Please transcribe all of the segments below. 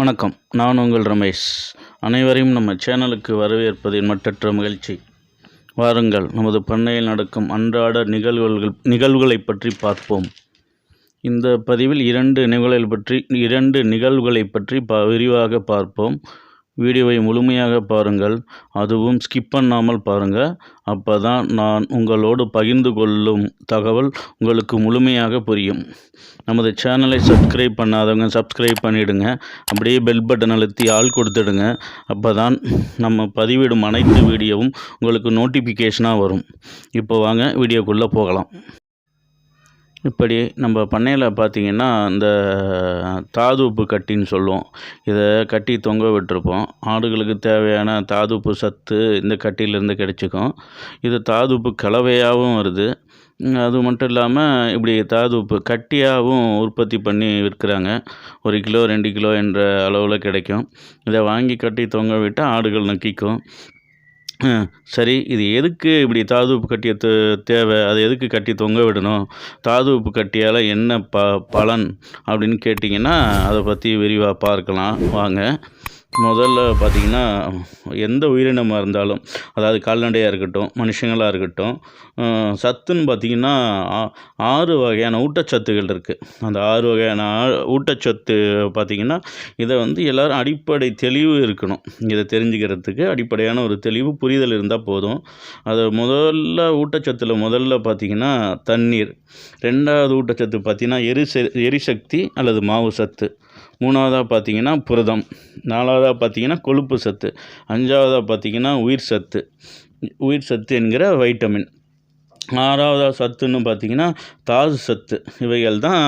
வணக்கம். நான் உங்கள் ரமேஷ். அனைவரையும் நம்ம சேனலுக்கு வரவேற்பதில் மற்றற்ற மகிழ்ச்சி. வாருங்கள் நமது பண்ணையில் நடக்கும் அன்றாட நிகழ்வுகள் நிகழ்வுகளை பற்றி பார்ப்போம். இந்த பதிவில் இரண்டு நிகழ்வுகள் பற்றி இரண்டு நிகழ்வுகளை பற்றி ப விரிவாக பார்ப்போம். வீடியோவை முழுமையாக பாருங்கள். அதுவும் ஸ்கிப் பண்ணாமல் பாருங்கள் அப்போ தான் நான் உங்களோடு பகிர்ந்து கொள்ளும் தகவல் உங்களுக்கு முழுமையாக புரியும். நமது சேனலை சப்ஸ்கிரைப் பண்ணாதவங்க சப்ஸ்கிரைப் பண்ணிவிடுங்க அப்படியே பெல் பட்டன் அழுத்தி ஆள் கொடுத்துடுங்க. அப்போ தான் நம்ம பதிவிடும் அனைத்து வீடியோவும் உங்களுக்கு நோட்டிஃபிகேஷனாக வரும். இப்போ வாங்க வீடியோக்குள்ளே போகலாம். இப்படி நம்ம பண்ணையில் பார்த்தீங்கன்னா இந்த தாதுப்பு கட்டின்னு சொல்லுவோம். இதை கட்டி தொங்க விட்டுருப்போம். ஆடுகளுக்கு தேவையான தாதுப்பு சத்து இந்த கட்டியிலேருந்து கிடச்சிக்கும். இது தாதுப்பு கலவையாகவும் வருது. அது மட்டும் இல்லாமல் இப்படி தாதுப்பு கட்டியாகவும் உற்பத்தி பண்ணி விற்கிறாங்க. ஒரு கிலோ ரெண்டு கிலோ என்ற அளவில் கிடைக்கும். இதை வாங்கி கட்டி தொங்க விட்டால் ஆடுகள் நக்கிக்கும். சரி இது எதுக்கு இப்படி தாதுப்பு கட்டிய தே தேவை? அதை எதுக்கு கட்டி தொங்க விடணும்? தாதுப்பு கட்டியால் என்ன ப பலன் அப்படின்னு கேட்டிங்கன்னா அதை பற்றி விரிவாக பார்க்கலாம். வாங்க. முதல்ல பார்த்திங்கன்னா எந்த உயிரினமாக இருந்தாலும் அதாவது கால்நடையாக இருக்கட்டும் மனுஷங்களாக இருக்கட்டும் சத்துன்னு பார்த்திங்கன்னா ஆ- ஆறு வகையான ஊட்டச்சத்துகள் இருக்குது அந்த ஆறு வகையான ஆ- ஊட்டச்சத்து பார்த்திங்கன்னா இதை வந்து எல்லோரும் அடிப்படை தெளிவு இருக்கணும். இதை தெரிஞ்சுக்கிறதுக்கு அடிப்படையான ஒரு தெளிவு புரிதல் இருந்தால் போதும். அது முதல்ல ஊட்டச்சத்தில் முதல்ல பார்த்திங்கன்னா தண்ணீர். ரெண்டாவது ஊட்டச்சத்து பார்த்திங்கன்னா எரிச எரிசக்தி அல்லது மாவு சத்து. மூணாவதாக பார்த்தீங்கன்னா புரதம் நாலாவதாக பார்த்தீங்கன்னா கொழுப்பு சத்து அஞ்சாவதாக பார்த்தீங்கன்னா உயிர் சத்து உயிர் சத்து என்கிற வைட்டமின். ஆறாவதாக சத்துன்னு பார்த்தீங்கன்னா தாது சத்து இவைகள் தான்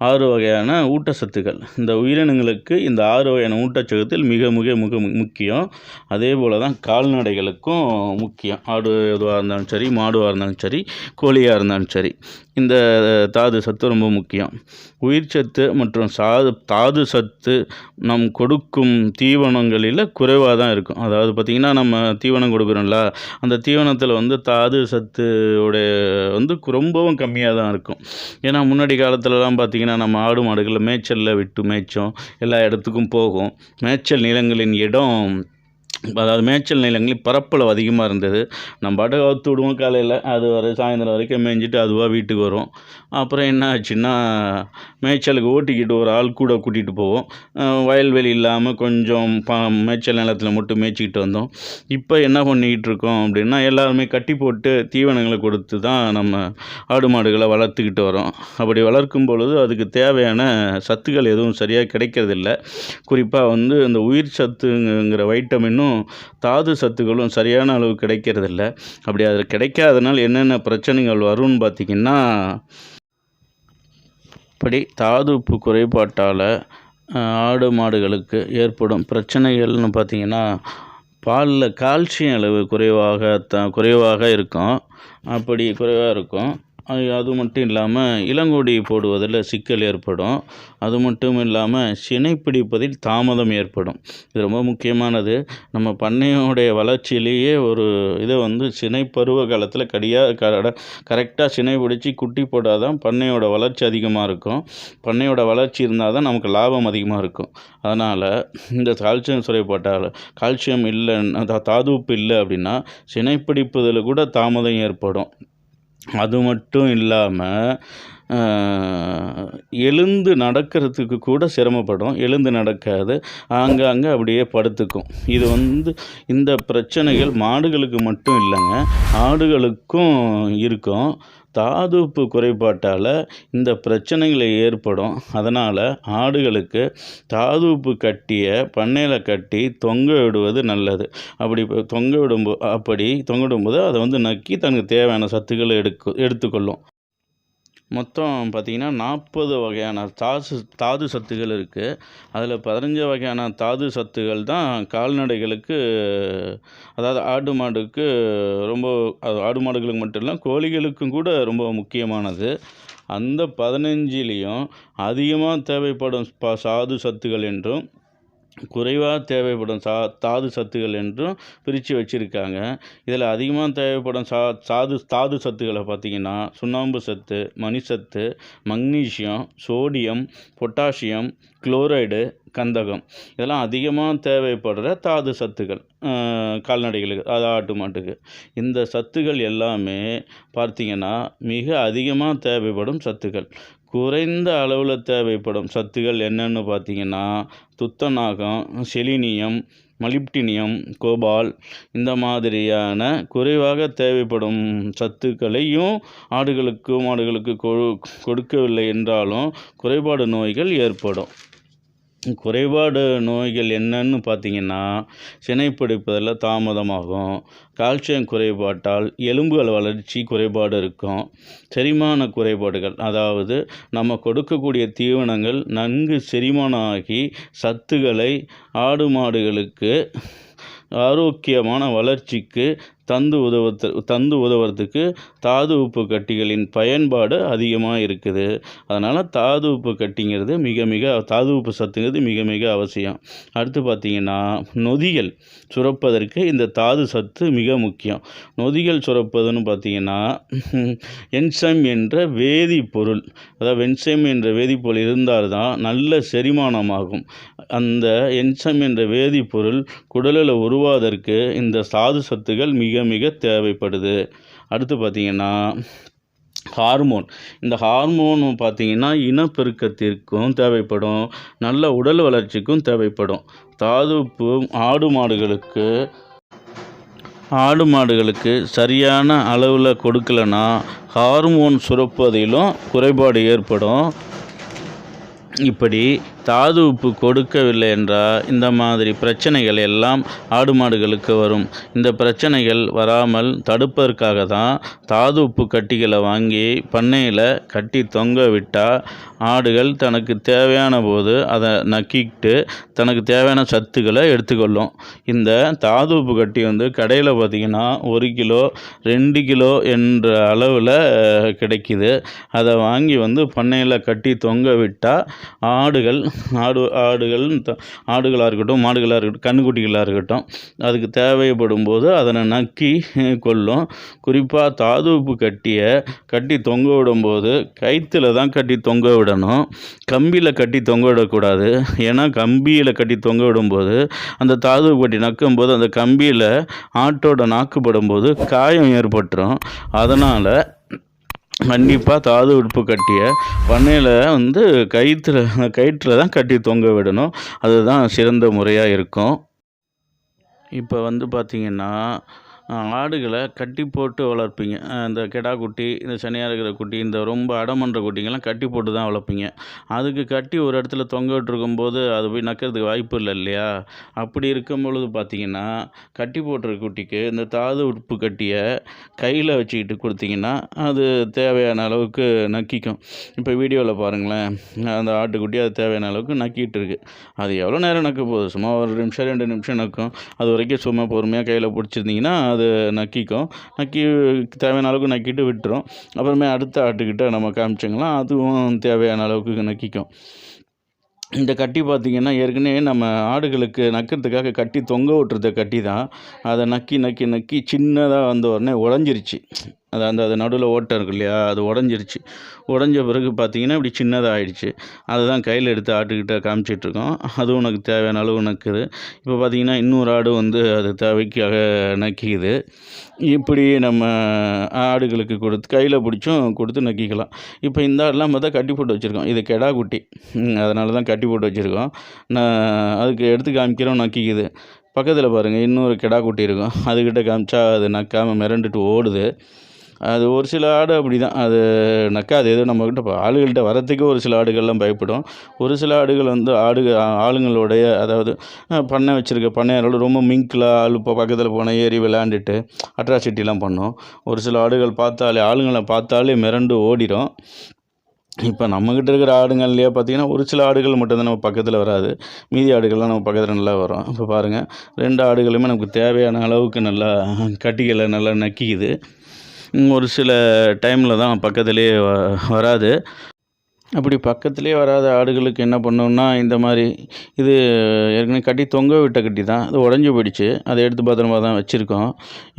ஆறு வகையான ஊட்டச்சத்துக்கள். இந்த உயிரினங்களுக்கு இந்த ஆறு வகையான ஊட்டச்சத்துக்கள் மிக மிக மிக முக்கியம். அதே போல் தான் கால்நடைகளுக்கும் முக்கியம். ஆடு எதுவாக இருந்தாலும் சரி மாடுவாக இருந்தாலும் சரி கோழியாக இருந்தாலும் சரி. இந்த தாது சத்து ரொம்ப முக்கியம். உயிர் சத்து மற்றும் சாது தாது சத்து நம் கொடுக்கும் தீவனங்களில் குறைவாக தான் இருக்கும். அதாவது பார்த்திங்கன்னா நம்ம தீவனம் கொடுக்குறோம்ல அந்த தீவனத்தில் வந்து தாது சத்து உடைய வந்து ரொம்பவும் கம்மியாக தான் இருக்கும். ஏன்னா முன்னாடி காலத்துலலாம் பார்த்திங்கன்னா நம்ம ஆடு மாடுகளை மேய்ச்சலில் விட்டு மேய்ச்சோம். எல்லா இடத்துக்கும் போகும். மேய்ச்சல் நிலங்களின் இடம் அதாவது மேய்ச்சல் நிலங்களில் பரப்பளவு அதிகமாக இருந்தது. நம்ம பாட்டுக்கு அவுத்து விடுவோம் காலையில். அது வர சாயந்தரம் வரைக்கும் மேய்ஞ்சிட்டு அதுவாக வீட்டுக்கு வரும் அப்புறம் என்ன ஆச்சுன்னா மேய்ச்சலுக்கு ஓட்டிக்கிட்டு ஒரு ஆள் கூட கூட்டிகிட்டு போவோம். வயல்வெளி இல்லாமல் கொஞ்சம் ப மேய்ச்சல் நிலத்தில் மட்டும் மேய்ச்சிக்கிட்டு வந்தோம். இப்போ என்ன பண்ணிக்கிட்டு இருக்கோம் அப்படின்னா எல்லாருமே கட்டி போட்டு தீவனங்களை கொடுத்து தான் நம்ம ஆடு மாடுகளை வளர்த்துக்கிட்டு வரோம். அப்படி வளர்க்கும் பொழுது அதுக்கு தேவையான சத்துக்கள் எதுவும் சரியாக கிடைக்கிறதில்ல. குறிப்பாக வந்து இந்த உயிர் சத்துங்கிற வைட்டமினும் தாது சத்துக்களும் சரியான அளவு கிடைக்கிறதில்ல. அப்படி அது கிடைக்காதனால் என்னென்ன பிரச்சனைகள் வரும்னு பார்த்திங்கன்னா இப்படி தாதுப்பு குறைபாட்டால் ஆடு மாடுகளுக்கு ஏற்படும் பிரச்சனைகள்னு பார்த்திங்கன்னா பாலில் கால்சியம் அளவு குறைவாக த குறைவாக இருக்கும். அப்படி குறைவாக இருக்கும். அது மட்டும் இல்லாமல் இளங்கொடி போடுவதில் சிக்கல் ஏற்படும். அது மட்டும் இல்லாமல் சினை பிடிப்பதில் தாமதம் ஏற்படும். இது ரொம்ப முக்கியமானது. நம்ம பண்ணையோடைய வளர்ச்சியிலேயே ஒரு இதை வந்து சினை பருவ காலத்தில் கடியாக கட கரெக்டாக சினை பிடிச்சி குட்டி போட்டால் தான் பண்ணையோட வளர்ச்சி அதிகமாக இருக்கும். பண்ணையோட வளர்ச்சி இருந்தால் தான் நமக்கு லாபம் அதிகமாக இருக்கும். அதனால் இந்த கால்சியம் சுரைப்பட்டால் கால்சியம் இல்லை தாதுப்பு இல்லை அப்படின்னா சினை பிடிப்பதில் கூட தாமதம் ஏற்படும். அது மட்டும் இல்லாமல் எழுந்து நடக்கிறதுக்கு கூட சிரமப்படும் எழுந்து நடக்காது. ஆங்காங்கே அப்படியே படுத்துக்கும். இது வந்து இந்த பிரச்சனைகள் மாடுகளுக்கு மட்டும் இல்லைங்க. ஆடுகளுக்கும் இருக்கும். தாதுப்பு குறைபாட்டால் இந்த பிரச்சனைகள் ஏற்படும். அதனால் ஆடுகளுக்கு தாதுப்பு கட்டிய பண்ணையில் கட்டி தொங்க விடுவது நல்லது. அப்படி தொங்க விடும்போ அப்படி தொங்க விடும்போது அதை வந்து நக்கி தனக்கு தேவையான சத்துக்களை எடுக்கு எடுத்துக்கொள்ளும். மொத்தம் பார்த்திங்கன்னா நாற்பது வகையான தாசு தாது சத்துகள் இருக்குது அதில் பதினஞ்சு வகையான தாது சத்துகள் தான் கால்நடைகளுக்கு அதாவது ஆடு மாடுக்கு ரொம்ப அது ஆடு மாடுகளுக்கு மட்டும் இல்லை கோழிகளுக்கும் கூட ரொம்ப முக்கியமானது. அந்த பதினஞ்சிலையும் அதிகமாக தேவைப்படும் ப சாது சத்துகள் என்றும் குறைவாக தேவைப்படும் சா தாது சத்துக்கள் என்றும் பிரித்து வச்சுருக்காங்க. இதில் அதிகமாக தேவைப்படும் சா சாது தாது சத்துக்களை பார்த்திங்கன்னா சுண்ணாம்பு சத்து மணிசத்து மக்னீஷியம் சோடியம் பொட்டாசியம் குளோரைடு கந்தகம். இதெல்லாம் அதிகமாக தேவைப்படுற தாது சத்துக்கள் கால்நடைகளுக்கு அது ஆட்டு மாட்டுக்கு. இந்த சத்துக்கள் எல்லாமே பார்த்திங்கன்னா மிக அதிகமாக தேவைப்படும் சத்துக்கள். குறைந்த அளவில் தேவைப்படும் சத்துக்கள் என்னென்னு பார்த்தீங்கன்னா துத்தநாகம் செலினியம் மலிப்டினியம் கோபால் இந்த மாதிரியான குறைவாக தேவைப்படும் சத்துக்களையும் ஆடுகளுக்கு மாடுகளுக்கு கொ கொடுக்கவில்லை என்றாலும் குறைபாடு நோய்கள் ஏற்படும். குறைபாடு நோய்கள் என்னன்னு பார்த்தீங்கன்னா சினைப்பிடிப்பதில் தாமதமாகும். கால்சியம் குறைபாட்டால் எலும்புகள் வளர்ச்சி குறைபாடு இருக்கும். செரிமான குறைபாடுகள் அதாவது நம்ம கொடுக்கக்கூடிய தீவனங்கள் நன்கு செரிமானம் ஆகி சத்துக்களை ஆடு மாடுகளுக்கு ஆரோக்கியமான வளர்ச்சிக்கு தந்து உதவுறது தந்து உதவுறதுக்கு தாது உப்பு கட்டிகளின் பயன்பாடு அதிகமாக இருக்குது அதனால் தாது உப்பு கட்டிங்கிறது மிக மிக தாது உப்பு சத்துங்கிறது மிக மிக அவசியம். அடுத்து பார்த்திங்கன்னா நொதிகள் சுரப்பதற்கு இந்த தாது சத்து மிக முக்கியம். நொதிகள் சுரப்பதுன்னு பார்த்திங்கன்னா என்சைம் என்ற வேதிப்பொருள் அதாவது வென்சைம் என்ற வேதிப்பொருள் இருந்தால் தான் நல்ல செரிமானமாகும். அந்த என்சைம் என்ற வேதிப்பொருள் குடலில் உருவாதற்கு இந்த தாது சத்துகள் மிக மிக மிக தேவைப்படுது. அடுத்து பார்த்திங்கன்னா ஹார்மோன் இந்த ஹார்மோன் பார்த்திங்கன்னா இனப்பெருக்கத்திற்கும் தேவைப்படும். நல்ல உடல் வளர்ச்சிக்கும் தேவைப்படும். தாதுப்பு ஆடு மாடுகளுக்கு ஆடு மாடுகளுக்கு சரியான அளவில் கொடுக்கலனா ஹார்மோன் சுரப்பதிலும் குறைபாடு ஏற்படும். இப்படி தாது உப்பு கொடுக்கவில்லை என்றால் இந்த மாதிரி பிரச்சனைகள் எல்லாம் ஆடு மாடுகளுக்கு வரும். இந்த பிரச்சனைகள் வராமல் தடுப்பதற்காக தான் தாது உப்பு கட்டிகளை வாங்கி பண்ணையில் கட்டி தொங்க விட்டால் ஆடுகள் தனக்கு தேவையான போது அதை நக்கிட்டு தனக்கு தேவையான சத்துக்களை எடுத்துக்கொள்ளும். இந்த தாது உப்பு கட்டி வந்து கடையில் பார்த்திங்கன்னா ஒரு கிலோ ரெண்டு கிலோ என்ற அளவில் கிடைக்கிது. அதை வாங்கி வந்து பண்ணையில் கட்டி தொங்க விட்டால் ஆடுகள் ஆடு ஆடுகள் த- ஆடுகளாக இருக்கட்டும் மாடுகளாக இருக்கட்டும் கண்ணுக்குட்டிகளாக இருக்கட்டும் அதுக்கு தேவைப்படும் போது அதனை நக்கி கொள்ளும். குறிப்பாக தாதுப்பு கட்டியை கட்டி தொங்க விடும்போது கயிற்றுல தான் கட்டி தொங்க விடணும். கம்பியில் கட்டி தொங்க விடக்கூடாது. ஏன்னா கம்பியில் கட்டி தொங்க விடும்போது அந்த தாதுப்பு கட்டி நக்கும்போது அந்த கம்பியில் ஆட்டோட நாக்குப்படும் போது காயம் ஏற்பட்டுரும். அதனால் கண்டிப்பாக தாது உடுப்பு கட்டிய பண்ணையில் வந்து கயிற்றுல கயிற்றில் தான் கட்டி தொங்க விடணும். அதுதான் சிறந்த முறையாக இருக்கும். இப்போ வந்து பார்த்திங்கன்னா ஆடுகளை கட்டி போட்டு வளர்ப்பீங்க. இந்த கெடா குட்டி இந்த சனியாக இருக்கிற குட்டி இந்த ரொம்ப அடமன்ற குட்டிங்கெல்லாம் கட்டி போட்டு தான் வளர்ப்பீங்க. அதுக்கு கட்டி ஒரு இடத்துல தொங்க விட்டுருக்கும் போது அது போய் நக்கிறதுக்கு வாய்ப்பு இல்லை இல்லையா? அப்படி இருக்கும் பொழுது பார்த்தீங்கன்னா கட்டி போட்டுற குட்டிக்கு இந்த தாது உடுப்பு கட்டியை கையில் வச்சுக்கிட்டு கொடுத்தீங்கன்னா அது தேவையான அளவுக்கு நக்கிக்கும். இப்போ வீடியோவில் பாருங்களேன். அந்த ஆட்டுக்குட்டி அது தேவையான அளவுக்கு நக்கிட்டு இருக்கு. அது எவ்வளோ நேரம் நக்க போகுது? சும்மா ஒரு நிமிஷம் ரெண்டு நிமிஷம் நக்கும். அது வரைக்கும் சும்மா பொறுமையாக கையில் பிடிச்சிருந்தீங்கன்னா அது நக்கிக்கும். நக்கி தேவையான அளவுக்கு நக்கிட்டு விட்டுரும். அப்புறமே அடுத்த ஆட்டுக்கிட்ட நம்ம காமிச்சிங்களாம் அதுவும் தேவையான அளவுக்கு நக்கிக்கும். இந்த கட்டி பார்த்திங்கன்னா ஏற்கனவே நம்ம ஆடுகளுக்கு நக்கிறதுக்காக கட்டி தொங்க விட்டுறத கட்டி தான். அதை நக்கி நக்கி நக்கி சின்னதாக வந்த உடனே உடஞ்சிருச்சு. அது அந்த அது நடுவில் ஓட்டம் இருக்கு இல்லையா? அது உடஞ்சிருச்சு. உடஞ்ச பிறகு பார்த்தீங்கன்னா இப்படி சின்னதாக ஆயிடுச்சு அதை தான் கையில் எடுத்து ஆட்டுக்கிட்ட காமிச்சிட்ருக்கோம். அதுவும் உனக்கு தேவையான அளவு நக்குது. இப்போ பார்த்தீங்கன்னா இன்னொரு ஆடு வந்து அது தேவைக்காக நக்கிக்குது. இப்படி நம்ம ஆடுகளுக்கு கொடுத்து கையில் பிடிச்சும் கொடுத்து நக்கிக்கலாம். இப்போ இந்த ஆடெலாம் பார்த்தா கட்டி போட்டு வச்சுருக்கோம். இது கெடா குட்டி. அதனால தான் கட்டி போட்டு வச்சுருக்கோம். நான் அதுக்கு எடுத்து காமிக்கிறோம் நக்கிக்குது. பக்கத்தில் பாருங்கள் இன்னொரு கெடா குட்டி இருக்கும். அதுக்கிட்ட காமிச்சா அது நக்காமல் மிரண்டுட்டு ஓடுது. அது ஒரு சில ஆடு அப்படி தான் அது நக்காது. எதுவும் நம்மக்கிட்ட இப்போ ஆளுகள்கிட்ட வரத்துக்கு ஒரு சில ஆடுகள்லாம் பயப்படும். ஒரு சில ஆடுகள் வந்து ஆடு ஆளுங்களுடைய அதாவது பண்ணை வச்சுருக்க பண்ணையாரோட ரொம்ப மிங்கிலாக ஆள் இப்போ பக்கத்தில் போனால் ஏறி விளையாண்டுட்டு அட்ராசிட்டிலாம் பண்ணும். ஒரு சில ஆடுகள் பார்த்தாலே ஆளுங்களை பார்த்தாலே மிரண்டு ஓடிடும் இப்போ நம்மக்கிட்ட இருக்கிற ஆடுங்கள்லையே பார்த்தீங்கன்னா ஒரு சில ஆடுகள் மட்டும்தான் நம்ம பக்கத்தில் வராது. மீதி ஆடுகள்லாம் நம்ம பக்கத்தில் நல்லா வரும். இப்போ பாருங்கள் ரெண்டு ஆடுகளுமே நமக்கு தேவையான அளவுக்கு நல்லா கட்டிகளை நல்லா நக்கிக்குது. ஒரு சில டைமில் தான் பக்கத்துலேயே வ வராது. அப்படி பக்கத்துலேயே வராத ஆடுகளுக்கு என்ன பண்ணோம்னா இந்த மாதிரி இது ஏற்கனவே கட்டி தொங்க விட்ட கட்டி தான். அது உடஞ்சி போயிடுச்சு. அதை எடுத்து பத்திரமா தான் வச்சுருக்கோம்.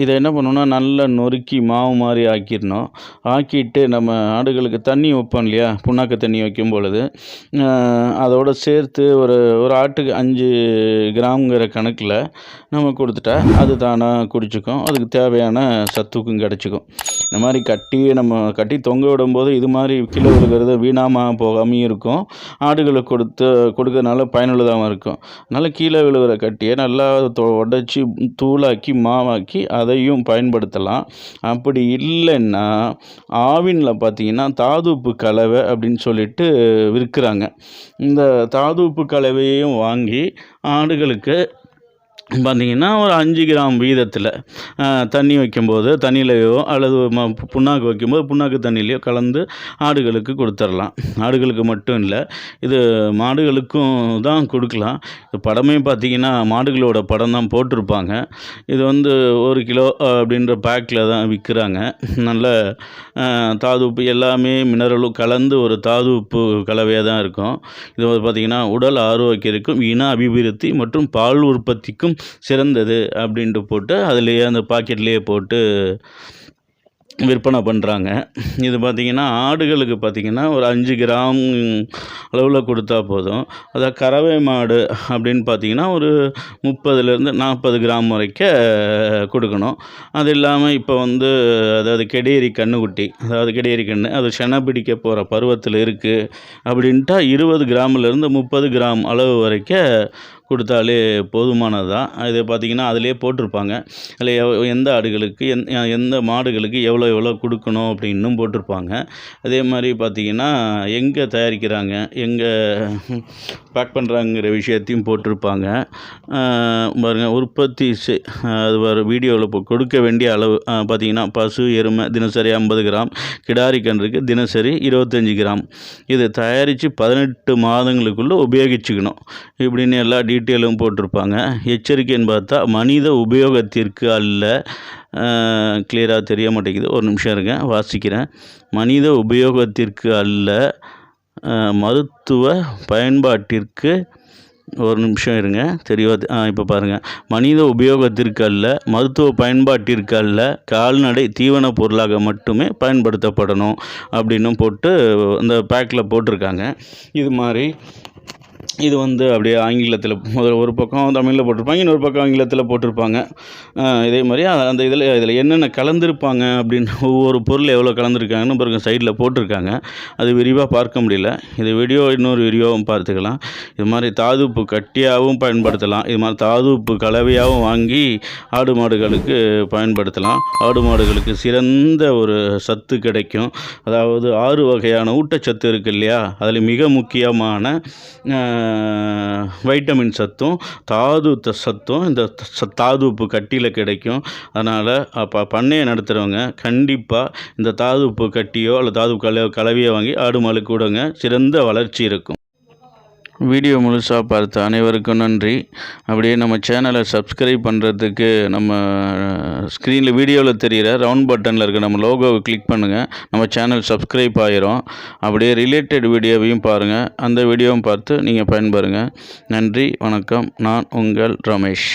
இதை என்ன பண்ணணும்னா நல்லா நொறுக்கி மாவு மாதிரி ஆக்கிடணும். ஆக்கிட்டு நம்ம ஆடுகளுக்கு தண்ணி வைப்போம் இல்லையா? புண்ணாக்கு தண்ணி வைக்கும் பொழுது. அதோடு சேர்த்து ஒரு ஒரு ஆட்டுக்கு அஞ்சு கிராம்ங்கிற கணக்கில் நம்ம கொடுத்துட்டா அது தானாக குடிச்சிக்கும். அதுக்கு தேவையான சத்துக்கும் கிடச்சிக்கும். இந்த மாதிரி கட்டி நம்ம கட்டி தொங்க விடும்போது இது மாதிரி கீழே விழுகிறது வீணாமல் போகாமையும் இருக்கும். ஆடுகளுக்கு கொடுத்து கொடுக்கறதுனால பயனுள்ளதாகவும் இருக்கும். அதனால் கீழே விழுகிற கட்டியை நல்லா உடச்சி தூளாக்கி மாவாக்கி அதையும் பயன்படுத்தலாம். அப்படி இல்லைன்னா ஆவினில் பார்த்தீங்கன்னா தாதுப்பு கலவை அப்படின்னு சொல்லிட்டு விற்கிறாங்க. இந்த தாதுப்பு கலவையையும் வாங்கி ஆடுகளுக்கு பார்த்தீங்கன்னா ஒரு அஞ்சு கிராம் வீதத்தில் தண்ணி வைக்கும்போது தண்ணியிலையோ அல்லது ம புண்ணாக்கு வைக்கும்போது புண்ணாக்கு தண்ணியிலையோ கலந்து ஆடுகளுக்கு கொடுத்துர்லாம். ஆடுகளுக்கு மட்டும் இல்லை இது மாடுகளுக்கும் தான் கொடுக்கலாம். இது படமே பார்த்தீங்கன்னா மாடுகளோட படம் தான் போட்டிருப்பாங்க. இது வந்து ஒரு கிலோ அப்படின்ற பேக்கில் தான் விற்கிறாங்க நல்ல தாது உப்பு எல்லாமே மினரலும் கலந்து ஒரு தாது உப்பு கலவையாக தான் இருக்கும். இது பார்த்திங்கன்னா உடல் ஆரோக்கியத்துக்கும் இன அபிவிருத்தி மற்றும் பால் உற்பத்திக்கும் சிறந்தது அப்படின்ட்டு போட்டு அதுலேயே அந்த பாக்கெட்லேயே போட்டு விற்பனை பண்ணுறாங்க இது பார்த்திங்கன்னா ஆடுகளுக்கு பார்த்திங்கன்னா ஒரு அஞ்சு கிராம் அளவில் கொடுத்தா போதும். அதாவது கறவை மாடு அப்படின்னு பார்த்திங்கன்னா ஒரு முப்பதுலேருந்து நாற்பது கிராம் வரைக்கும் கொடுக்கணும். அது இல்லாமல் இப்போ வந்து அதாவது கெடேரி கன்றுக்குட்டி அதாவது கெடேரி கன்று அது செனை பிடிக்க போகிற பருவத்தில் இருக்குது அப்படின்ட்டா இருபது கிராம்லேருந்து முப்பது கிராம் அளவு வரைக்கும் கொடுத்தாலே போதுமானது? தான் இது பார்த்திங்கன்னா அதிலே போட்டிருப்பாங்க. அதில் எவ் எந்த ஆடுகளுக்கு எந் எந்த மாடுகளுக்கு எவ்வளோ எவ்வளோ கொடுக்கணும் அப்படின்னும் போட்டிருப்பாங்க. அதே மாதிரி பார்த்திங்கன்னா எங்கே தயாரிக்கிறாங்க எங்கே பேக் பண்ணுறாங்கிற விஷயத்தையும் போட்டிருப்பாங்க. பாருங்கள் உற்பத்தி செ அது வர வீடியோவில் கொடுக்க வேண்டிய அளவு பார்த்திங்கன்னா பசு எருமை தினசரி ஐம்பது கிராம் கிடாரி கன்றுக்கு தினசரி இருபத்தஞ்சி கிராம். இதை தயாரித்து பதினெட்டு மாதங்களுக்குள்ளே உபயோகிச்சுக்கணும். இப்படின்னு எல்லா டீட்டெயிலும் போட்டிருப்பாங்க. எச்சரிக்கைன்னு பார்த்தா மனித உபயோகத்திற்கு அல்ல. கிளியராக தெரிய மாட்டேங்குது. ஒரு நிமிஷம் இருங்க வாசிக்கிறேன். மனித உபயோகத்திற்கு அல்ல. மருத்துவ பயன்பாட்டிற்கு ஒரு நிமிஷம் இருங்க தெரியாது ஆ இப்போ பாருங்கள் மனித உபயோகத்திற்கு அல்ல மருத்துவ பயன்பாட்டிற்கு அல்ல கால்நடை தீவன பொருளாக மட்டுமே பயன்படுத்தப்படணும் அப்படின்னும் போட்டு அந்த பேக்கில் போட்டிருக்காங்க. இது மாதிரி இது வந்து அப்படியே ஆங்கிலத்தில் முதல்ல ஒரு பக்கம் தமிழில் போட்டிருப்பாங்க இன்னொரு பக்கம் ஆங்கிலத்தில் போட்டிருப்பாங்க. இதே மாதிரி அந்த இதில் இதில் என்னென்ன கலந்துருப்பாங்க அப்படின்னு ஒவ்வொரு பொருள் எவ்வளோ கலந்துருக்காங்கன்னு பிறகு சைடில் போட்டிருக்காங்க. அது விரிவாக பார்க்க முடியல. இது வீடியோ இன்னொரு வீடியோவும் பார்த்துக்கலாம். இது மாதிரி தாதுப்பு கட்டியாகவும் பயன்படுத்தலாம். இது மாதிரி தாதுப்பு கலவையாகவும் வாங்கி ஆடு மாடுகளுக்கு பயன்படுத்தலாம். ஆடு மாடுகளுக்கு சிறந்த ஒரு சத்து கிடைக்கும். அதாவது ஆறு வகையான ஊட்டச்சத்து இருக்குது இல்லையா? அதில் மிக முக்கியமான வைட்டமின் சத்தும் தாது சத்தும் இந்த தாது உப்பு கட்டியில் கிடைக்கும். அதனால் அப்போ பண்ணையை நடத்துகிறவங்க கண்டிப்பாக இந்த தாது உப்பு கட்டியோ அல்லது தாது கல கலவையோ வாங்கி ஆடு மாடு கொடுங்க. சிறந்த வளர்ச்சி இருக்கும். வீடியோ முழுசாக பார்த்த அனைவருக்கும் நன்றி. அப்படியே நம்ம சேனலை சப்ஸ்கிரைப் பண்ணுறதுக்கு நம்ம ஸ்க்ரீனில் வீடியோவில் தெரிகிற ரவுண்ட் பட்டனில் இருக்க நம்ம லோகோவை கிளிக் பண்ணுங்கள் நம்ம சேனல் சப்ஸ்கிரைப் ஆயிரும். அப்படியே ரிலேட்டட் வீடியோவையும் பாருங்கள் அந்த வீடியோவும் பார்த்து நீங்கள் பயன்பெறுங்க. நன்றி வணக்கம். நான் உங்கள் ரமேஷ்.